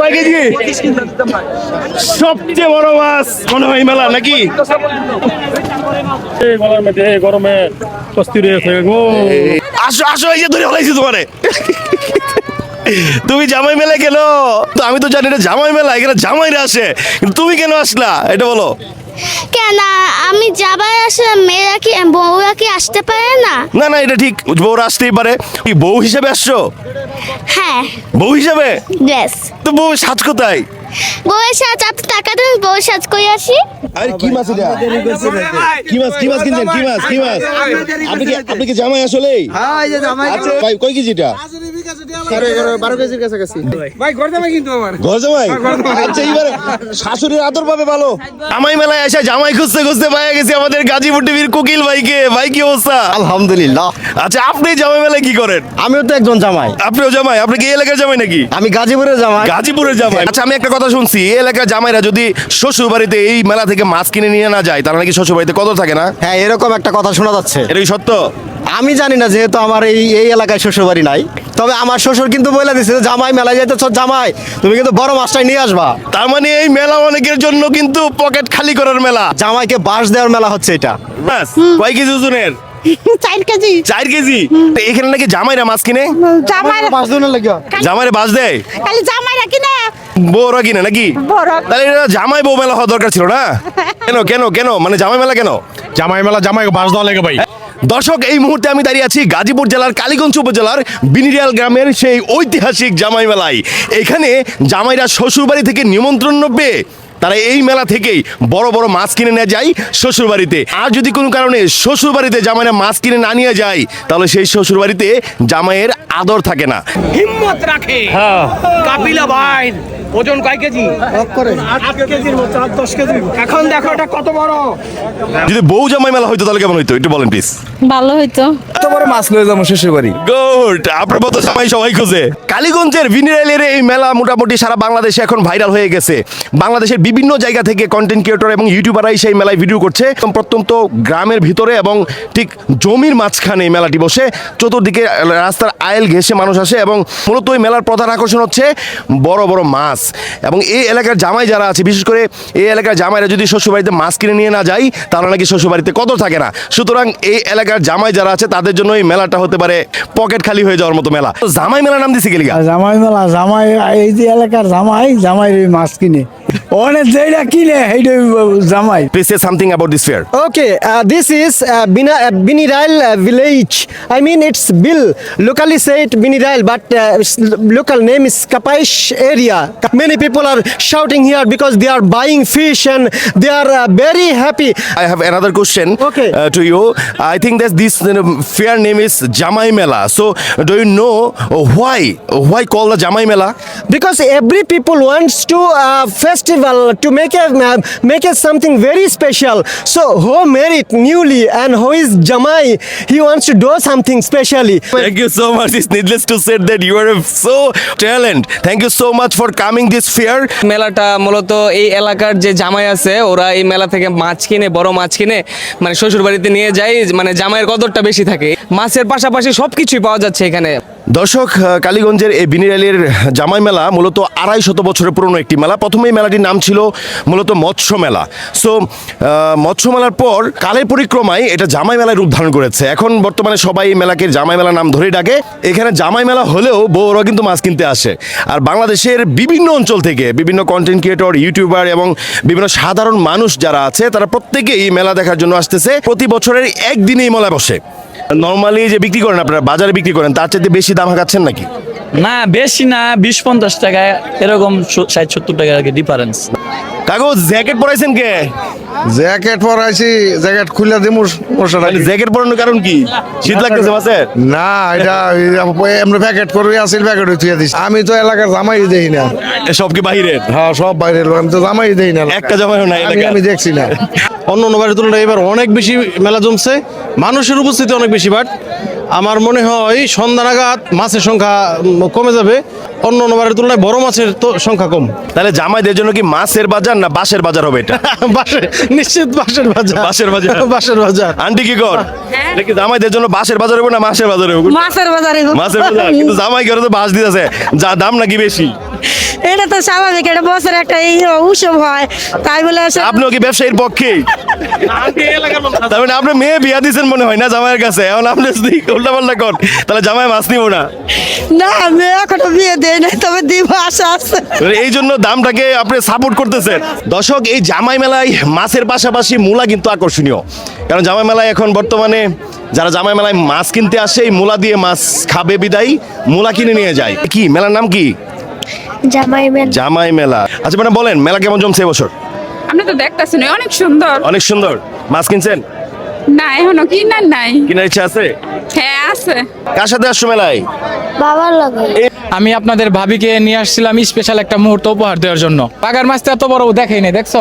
কয় কেজি? সবচেয়ে বড় মাছ মনে হয় মেলা নাকি? গরমে আসো আসো এই যে ধরে হলাইছি তোমারে। তুমি জামাই মেলায় কেন? তো আমি তো জানি এটা জামাই মেলা এখানে জামাইরা আসে। কিন্তু তুমি কেন আসলা? এটা বলো। কেন? আমি যাবার আসলে মেয়েরা কি বউরা কি আসতে পারে না? না না এটা ঠিক। বউরা আসতেই পারে। কি বউ হিসেবে আসছো? হ্যাঁ। বউ হিসেবে? ড্রেস তো বউ সাজ কোথায়? বউয়ের সাজ আপনি টাকা দেন বউয়ের সাজ করে আসি? আরে কি মাছ এটা? কি মাছ কি মাছ কিনছেন? কি মাছ কি মাছ? আপনি কি আপনি কি জামাই আসলেই আচ্ছা ভাই কয় কেজি এটা? ঘর জামাই আচ্ছা শাশুড়ির আদর পাবে ভালো। জামাই মেলায় এসে জামাই খুঁজতে খুঁজতে পাওয়া গেছে আমাদের গাজীপুর টিভির কোকিল ভাইকে। ভাই কি অবস্থা? আলহামদুলিল্লাহ। আচ্ছা আপনি জামাই মেলায় কি করেন? আমিও তো একজন জামাই। আপনিও জামাই? আপনি কি এলাকার জামাই নাকি? আমি গাজীপুরের জামাই। গাজীপুরের জামাই। আচ্ছা আমি একটা কথা শুনছি এই এলাকার জামাইরা যদি শ্বশুর বাড়িতে এই মেলা থেকে মাছ কিনে নিয়ে না যায় তারা নাকি শ্বশুর বাড়িতে কত থাকে না? হ্যাঁ এরকম একটা কথা শোনা যাচ্ছে। এটা কি সত্য? আমি জানি না যেহেতু আমার এই এই এলাকায় শ্বশুর বাড়ি নাই। তবে আমার শ্বশুর কিন্তু বলে দিচ্ছে যে, জামাই মেলায় যেতে জামাই তুমি কিন্তু বড় মাছটাই নিয়ে আসবা। তার মানে এই মেলা অনেকের জন্য কিন্তু পকেট খালি করার মেলা। জামাইকে বাঁশ দেওয়ার মেলা হচ্ছে এটা। ব্যাস, কয় কেজি ওজনের? চার কেজি। চার কেজি? তো এখানে নাকি জামাইরা মাছ কিনে? জামাই বাঁশ লাগে। জামাইরা বাস দেয়? খালি জামাই রাখি না বউরা কিনে নাকি? বড় তাহলে এটা জামাই বউ মেলা হওয়া দরকার ছিল না? কেন কেন কেন? মানে জামাই মেলা কেন? জামাই মেলা জামাই বাস দেওয়া লাগে ভাই। দর্শক এই মুহূর্তে আমি দাঁড়িয়ে আছি গাজীপুর জেলার কালীগঞ্জ উপজেলার বিনিরিয়াল গ্রামের সেই ঐতিহাসিক জামাই মেলায়। এখানে জামাইরা শ্বশুরবাড়ি থেকে নিমন্ত্রণ পেয়ে তারা এই মেলা থেকেই বড় বড় মাছ কিনে নিয়ে যায় শ্বশুরবাড়িতে। আর যদি কোনো কারণে শ্বশুরবাড়িতে জামাইরা মাছ কিনে না নিয়ে যায় তাহলে সেই শ্বশুরবাড়িতে জামাইয়ের আদর থাকে না। হিম্মত রাখে। কাপিলা ভাই ওজন কয় কেজি? এখন দেখো এটা কত বড়? যদি বউ জামাই মেলা হইতো তাহলে কেমন হইতো? একটু বলেন প্লিজ ভালো হইতো। কত বড় মাছ লয়ে যাব শ্বশুর বাড়ি। গুড আপনার মতো সবাই সবাই খুঁজে। কালীগঞ্জের ভিনিরাইলের এই মেলা মোটামুটি সারা বাংলাদেশে এখন ভাইরাল হয়ে গেছে। বাংলাদেশের বিভিন্ন জায়গা থেকে কন্টেন্ট ক্রিয়েটর এবং ইউটিউবাররাই সেই মেলায় ভিডিও করছে। প্রত্যন্ত গ্রামের ভিতরে এবং ঠিক জমির মাঝখানে এই মেলাটি বসে। চতুর্দিকে রাস্তার আয়েল ঘেসে মানুষ আসে এবং মূলত ওই মেলার প্রধান আকর্ষণ হচ্ছে বড় বড় মাছ। এবং এই এলাকার জামাই যারা আছে বিশেষ করে এই এলাকার জামাইরা যদি শ্বশুরবাড়িতে মাছ কিনে নিয়ে না যায় তাহলে নাকি শ্বশুরবাড়িতে কদর থাকে না সুতরাং এই এলাকার জামাই যারা আছে তাদের জন্য এই মেলাটা হতে পারে পকেট খালি হয়ে যাওয়ার মতো মেলা তো জামাই মেলা নাম দিছে গেলিগা জামাই মেলা জামাই এই যে এলাকার জামাই জামাই মাছ কিনে অনেক যেটা কিনে জামাই please say something about this fair uh, Binirail uh, village. I mean, it's Bill. Locally say it Binirail, but uh, local name is Kapaish area. Many people are shouting here because they are buying fish and they are uh, very happy. I have another question Okay. uh, to you. I think that this fair name is Jamai Mela. So, do you know why? Why call the Jamai Mela? Because every people wants to uh, festival to make a uh, make a something very special. So who married newly and who is Jamai, he wants to do something specially. Thank you so much. It's needless to say that you are so talented. Thank you so much for coming this fair মেলাটা মূলত এই এলাকার যে জামাই আছে, ওরা এই মেলা থেকে মাছ কিনে, বড় মাছ কিনে মানে শ্বশুর বাড়িতে নিয়ে যায় মানে জামাইয়ের কদরটা বেশি থাকে। মাছের পাশাপাশি সবকিছুই পাওয়া যাচ্ছে এখানে। দর্শক কালীগঞ্জের এই বিনিরালের জামাই মেলা মূলত আড়াই শত বছরের পুরনো একটি মেলা। প্রথমে মেলাটির নাম ছিল মূলত মৎস্য মেলা। সো মৎস্য মেলার পর কালের পরিক্রমায় এটা জামাই মেলায় রূপ ধারণ করেছে। এখন বর্তমানে সবাই এই মেলাকে জামাই মেলা নাম ধরেই ডাকে। এখানে জামাই মেলা হলেও বউরা কিন্তু মাছ কিনতে আসে। আর বাংলাদেশের বিভিন্ন অঞ্চল থেকে বিভিন্ন কন্টেন্ট ক্রিয়েটর ইউটিউবার এবং বিভিন্ন সাধারণ মানুষ যারা আছে, তারা প্রত্যেকেই এই মেলা দেখার জন্য আসতেছে। প্রতি বছরের একদিনে এই মেলা বসে। নর্মালি যে বিক্রি করেন আপনারা, বাজারে বিক্রি করেন, তার চাইতে বেশি দাম হাঁকাচ্ছেন নাকি? না, বেশি না, বিশ পঞ্চাশ টাকায় এরকম ষাট সত্তর টাকা আর কি ডিফারেন্স কাগজ জ্যাকেট পরাইছেন কে? জ্যাকেট পরাইছি জ্যাকেট খুলে দিমু মশাটা জ্যাকেট পরানোর কারণ কি? শীত লাগতেছে মাসে না এটা এমনি প্যাকেট করে আসিল প্যাকেট থুয়ে দিস আমি তো এলাকার জামাই দেই না। সব কি বাহিরের হ্যাঁ সব বাইরের লোক আমি তো জামাই দেই না একটা জামাইও নাই আমি এলাকায়। আমি দেখছি না। অন্য অন্য বাড়ির তুলনায় এবার অনেক বেশি মেলা জমছে। মানুষের উপস্থিতি অনেক বেশি বাট আমার মনে হয় সন্ধ্যা নাগাদ মাছের সংখ্যা কমে যাবে। অন্য অন্যবারের তুলনায় বড় মাছের তো সংখ্যা কম। তাহলে জামাইদের জন্য কি মাছের বাজার না বাঁশের বাজার হবে এটা? বাঁশের নিশ্চিত বাঁশের বাজার। বাঁশের বাজার। বাঁশের বাজার। আন্টি কি কর? এটা জামাইদের জন্য বাঁশের বাজার হবে না মাছের বাজার হবে? মাছের বাজার মাছের বাজার কিন্তু জামাই করে তো বাঁশ দিতেছে। যা দাম নাকি বেশি? এটা তো স্বাভাবিক এটা বছর একটা এই উৎসব হয়। তাই বলে আপনিও কি ব্যবসায়ীর পক্ষে? তার মানে আপনি মেয়ে বিয়া দিয়েছেন মনে হয় না জামাইয়ের কাছে? এখন আপনি যদি উল্টা পাল্টা কর তাহলে জামাই মাছ নিব না। না আমি এখনও বিয়ে দেয় না তবে দিব আশা আছে। এই জন্য দামটাকে আপনি সাপোর্ট করতেছেন। দর্শক এই জামাই মেলায় মাছের পাশাপাশি মূলা কিন্তু আকর্ষণীয়। কারণ জামাই মেলায় এখন বর্তমানে যারা জামাই মেলায় মাছ কিনতে আসে এই মূলা দিয়ে মাছ খাবে বিদায় মূলা কিনে নিয়ে যায়। কি মেলার নাম কি? জামাই মেলা। জামাই মেলা। আচ্ছা মানে বলেন মেলা কেমন জমছে এবছর আপনি তো দেখতেছেন অনেক সুন্দর। অনেক সুন্দর। মাছ কিনছেন? না এখনও কিনার নাই। কিনার ইচ্ছা আছে? হ্যাঁ আছে। কার সাথে আসছো মেলায়? বাবার লাগে। আমি আপনাদের ভাবিকে নিয়ে আসছিলাম স্পেশাল একটা মুহূর্ত উপহার দেওয়ার জন্য। পাগার মাছটা এত বড় দেখেই নাই দেখছ?